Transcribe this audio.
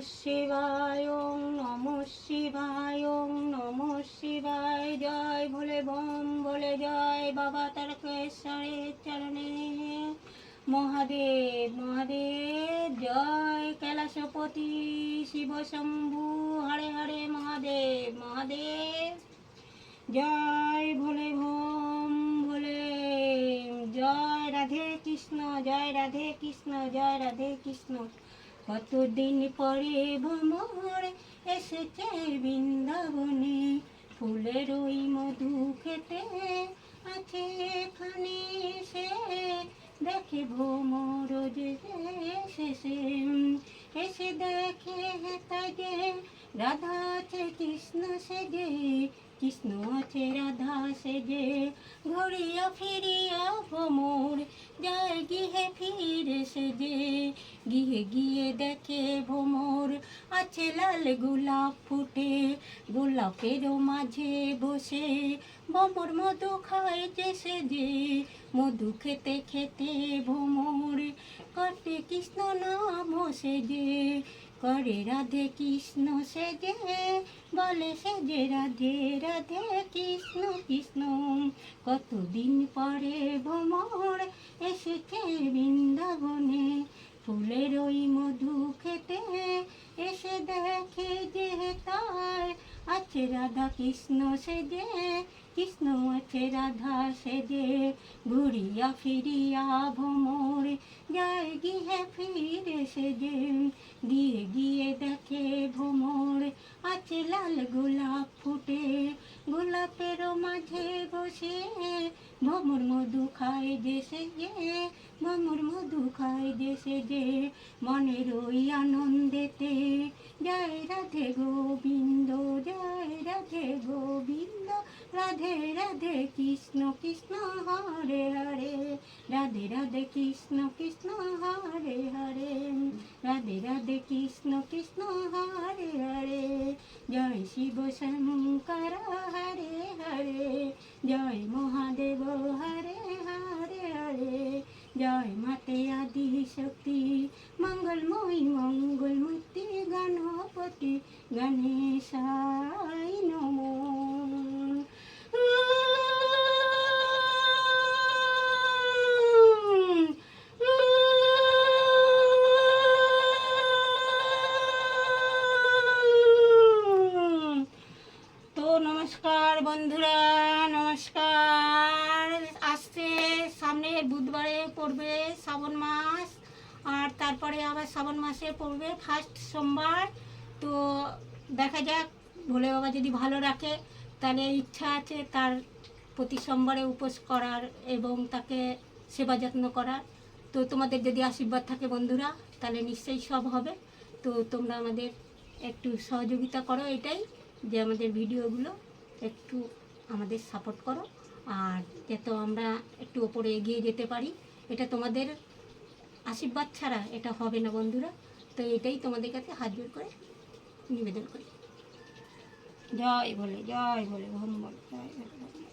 শিবায় ওং নম শিবায় নম শিবায়। জয় ভোলে বম ভোলে জয় বাবা তারকেশ্বরের চরণে। মহাদেব মহাদেব, জয় কৈলাসপতি, শিব শম্ভু, হরে হরে মহাদেব মহাদেব। জয় ভোলে ভোম ভোলে, জয় রাধে কৃষ্ণ, জয় রাধে কৃষ্ণ, জয় রাধে কৃষ্ণ। কতদিন পরে ভ্রমর এসেছে বৃন্দাবনে? ফুলের ওই মধু খেতে আছে এখানে সে দেখে ভ্রমর যে শেষে এসে দেখে তাকে রাধা আছে, কৃষ্ণ সেজে। কৃষ্ণ আছে, রাধা সেজে। ঘুরিয়া ফিরিয়া ভ্রমর, যায় গিয়ে ফিরে সেজে। গিয়ে গিয়ে দেখে ভ্রমর। আছে লাল গোলাপ ফুটে গোলাপেরও মাঝে বসে। ভ্রমর মধু খায় যে সেজে, মধু খেতে খেতে ভ্রমর। কাটে কৃষ্ণ নাম সেজে, করে রাধে কৃষ্ণ সেজে। বলে সেজে রাধে রাধে কৃষ্ণ কৃষ্ণ। কতদিন পরে ভ্রমর এসেছে বৃন্দাবনে। ফুলের ওই মধু খেতে এসে দেখে যে তার আছে রাধা কৃষ্ণ সেজে, কৃষ্ণ আছে রাধা সেজে। ঘুরিয়া ফিরিয়া ভ্রমর যায় গিয়ে ফিরে সেজে। দিয়ে গিয়ে দেখে ভ্রমর আছে লাল গোলাপ ফুটে গোলাপেরও মাঝে বসে, ভ্রমর মধু খায় দেশে যে, ভ্রমর মধু খায় দেশে যে, মনের ওই আনন্দেতে। জয় রাধে গোবিন্দ, জয় রাধে গোবিন্দ, রাধে রাধে কৃষ্ণ কৃষ্ণ হরে হরে, রাধে রাধে কৃষ্ণ কৃষ্ণ হরে হরে, রাধে রাধে কৃষ্ণ কৃষ্ণ হরে হরে। জয় শিব শঙ্কর জয় মাতে আদি শক্তি মঙ্গলময়ী মঙ্গলমূর্তি গণপতি গণেশায় তো নমস্কার বন্ধুরা নমস্কার। সামনে বুধবারে পড়বে শ্রাবণ মাস, আর তারপরে আবার শ্রাবণ মাসে পড়বে ফার্স্ট সোমবার। তো দেখা যাক, ভোলে বাবা যদি ভালো রাখে, তাহলে ইচ্ছা আছে তার প্রতি সোমবারে উপোস করার এবং তাকে সেবা যত্ন করার। তো তোমাদের যদি আশীর্বাদ থাকে বন্ধুরা, তাহলে নিশ্চয়ই সব হবে। তো তোমরা আমাদের একটু সহযোগিতা করো এটাই, যে আমাদের ভিডিওগুলো একটু আমাদের সাপোর্ট করো। আর যাতে আমরা একটু ওপরে এগিয়ে যেতে পারি, এটা তোমাদের আশীর্বাদ ছাড়া এটা হবে না বন্ধুরা। তো এটাই তোমাদের কাছে হাত জোর করে নিবেদন করি। জয় বলে জয় বলে, ভম বলে, জয় বলে।